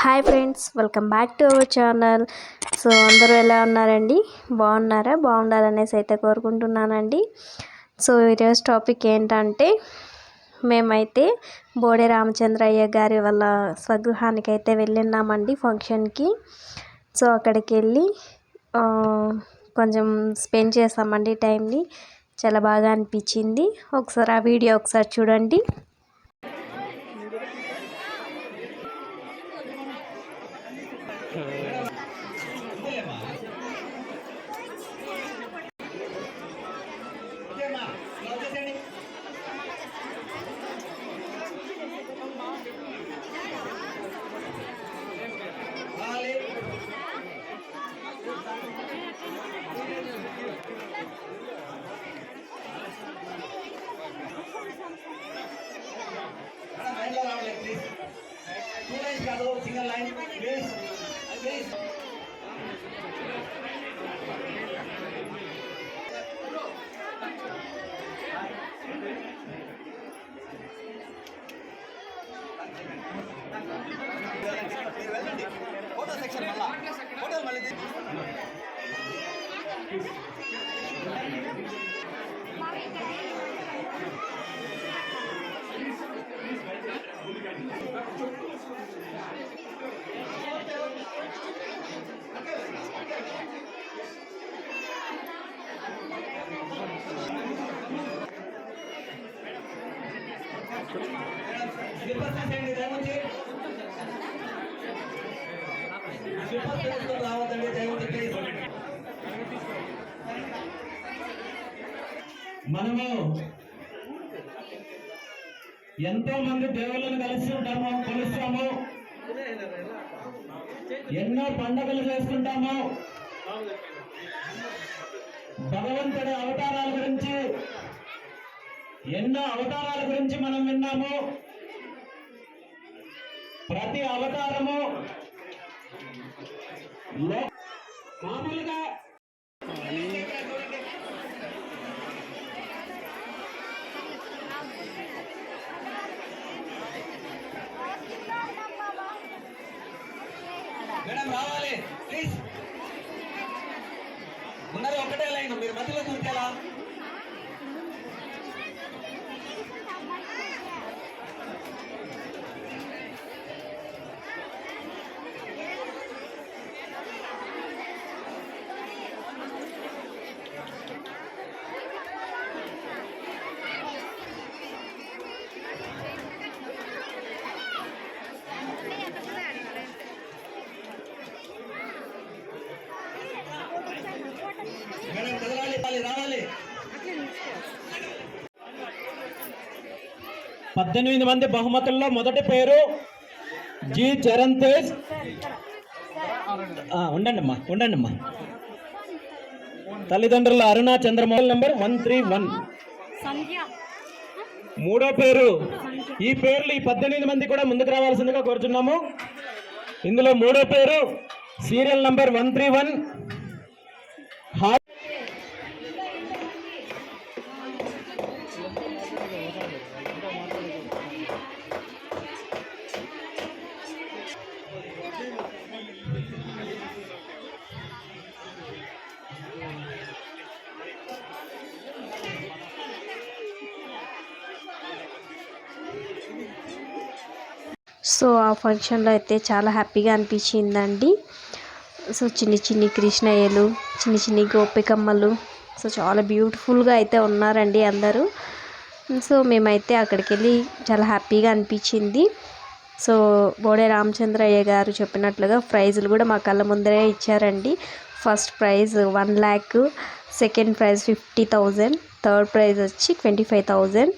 Hi friends welcome back to our channel. So అందరూ ఎలా ఉన్నారండి? బాగున్నారా? బాగుండాలనేసి అయితే కోరుకుంటున్నానండి. సో ఈరోజు టాపిక్ ఏంటంటే మేమైతే బోడే రామచంద్రయ్య గారి వాళ్ళ స్వగృహానికి అయితే వెళ్ళినామండి ఫంక్షన్కి. సో అక్కడికి వెళ్ళి కొంచెం స్పెండ్ చేసామండి టైంని. చాలా బాగా అనిపించింది. ఒకసారి ఆ వీడియో ఒకసారి చూడండి. లో రావాలి ప్లీజ్ టూ లైన్స్ కాదు సింగిల్ లైన్ మనము ఎంతో మంది దేవుళ్ళని కలిసి ఉంటాము కొలుస్తాము. ఎన్నో పండగలు చేసుకుంటాము. భగవంతుడి అవతారాల గురించి ఎన్నో అవతారాల గురించి మనం విన్నాము. ప్రతి అవతారము మామూలుగా మేడం రావాలి ప్లీజ్ ఉన్నది ఒకటే లైన్ మీరు మధ్యలో చూసేలా మేడం కదలాలి రావాలి రావాలి పద్దెనిమిది మంది బహుమతుల్లో మొదటి పేరు జి చరణ్ తేజ్ ఉండండి అమ్మా ఉండండి అమ్మా తల్లిదండ్రుల Aruna Chandramohan number one three one. మూడో పేరు ఈ పేర్లు ఈ పద్దెనిమిది మంది కూడా ముందుకు రావాల్సిందిగా కోరుచున్నాము. ఇందులో మూడో పేరు serial number one three one. So ఆ ఫంక్షన్లో అయితే చాలా హ్యాపీగా అనిపించిందండి. సో చిన్ని చిన్ని కృష్ణయ్యలు చిన్ని చిన్ని గోపికమ్మలు సో చాలా బ్యూటిఫుల్గా అయితే ఉన్నారండి అందరూ. సో మేమైతే అక్కడికి వెళ్ళి చాలా హ్యాపీగా అనిపించింది. సో బోడే రామచంద్రయ్య గారు చెప్పినట్లుగా ప్రైజులు కూడా మా కళ్ళ ముందరే ఇచ్చారండి. First prize one lakh second prize fifty thousand third prize వచ్చి ట్వంటీ ఫైవ్ థౌజండ్.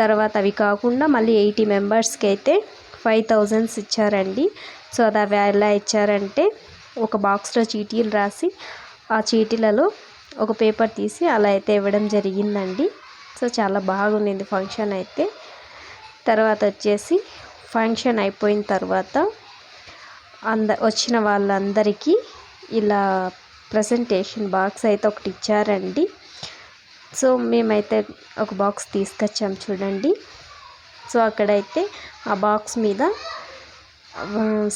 తర్వాత అవి కాకుండా మళ్ళీ ఎయిటీ మెంబర్స్కి అయితే ఫైవ్ థౌజండ్స్ ఇచ్చారండి. సో అది అవి ఎలా ఇచ్చారంటే ఒక బాక్స్లో చీటీలు రాసి ఆ చీటీలలో ఒక పేపర్ తీసి అలా అయితే ఇవ్వడం జరిగిందండి. సో చాలా బాగుండింది ఫంక్షన్ అయితే. తర్వాత వచ్చేసి ఫంక్షన్ అయిపోయిన తర్వాత అంద వచ్చిన వాళ్ళందరికీ ఇలా ప్రజెంటేషన్ బాక్స్ అయితే ఒకటి ఇచ్చారండి. సో మేమైతే ఒక బాక్స్ తీసుకొచ్చాం చూడండి. సో అక్కడైతే ఆ బాక్స్ మీద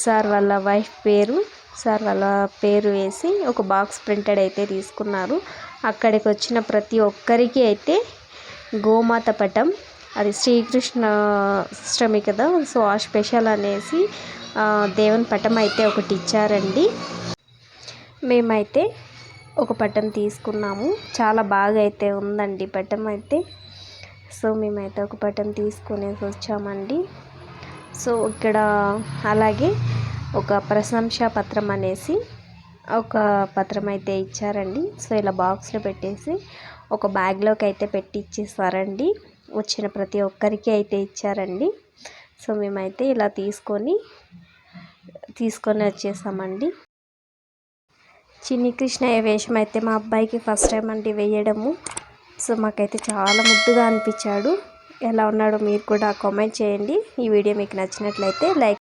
సార్ వాళ్ళ వైఫ్ పేరు సార్ వాళ్ళ పేరు వేసి ఒక బాక్స్ ప్రింటెడ్ అయితే తీసుకున్నారు. అక్కడికి వచ్చిన ప్రతి ఒక్కరికి అయితే గోమాత పటం అది శ్రీకృష్ణ అష్టమి కదా సో ఆ స్పెషల్ అనేసి దేవుని పటం అయితే ఒకటి ఇచ్చారండి. మేమైతే ఒక పట్టం తీసుకున్నాము. చాలా బాగా అయితే ఉందండి పట్టం అయితే. సో మేమైతే ఒక పట్టం తీసుకునేసి వచ్చామండి. సో ఇక్కడ అలాగే ఒక ప్రశంసా పత్రం అనేసి ఒక పత్రం అయితే ఇచ్చారండి. సో ఇలా బాక్స్లో పెట్టేసి ఒక బ్యాగ్లోకి అయితే పెట్టి ఇచ్చేసారండి. వచ్చిన ప్రతి ఒక్కరికి అయితే ఇచ్చారండి. సో మేమైతే ఇలా తీసుకొని తీసుకొని వచ్చేసామండి. చిన్ని కృష్ణయ్య వేషం అయితే మా అబ్బాయికి ఫస్ట్ టైం అండి వేయడము. సో మాకైతే చాలా ముద్దుగా అనిపించాడు. ఎలా ఉన్నాడో మీరు కూడా కామెంట్ చేయండి. ఈ వీడియో మీకు నచ్చినట్లయితే లైక్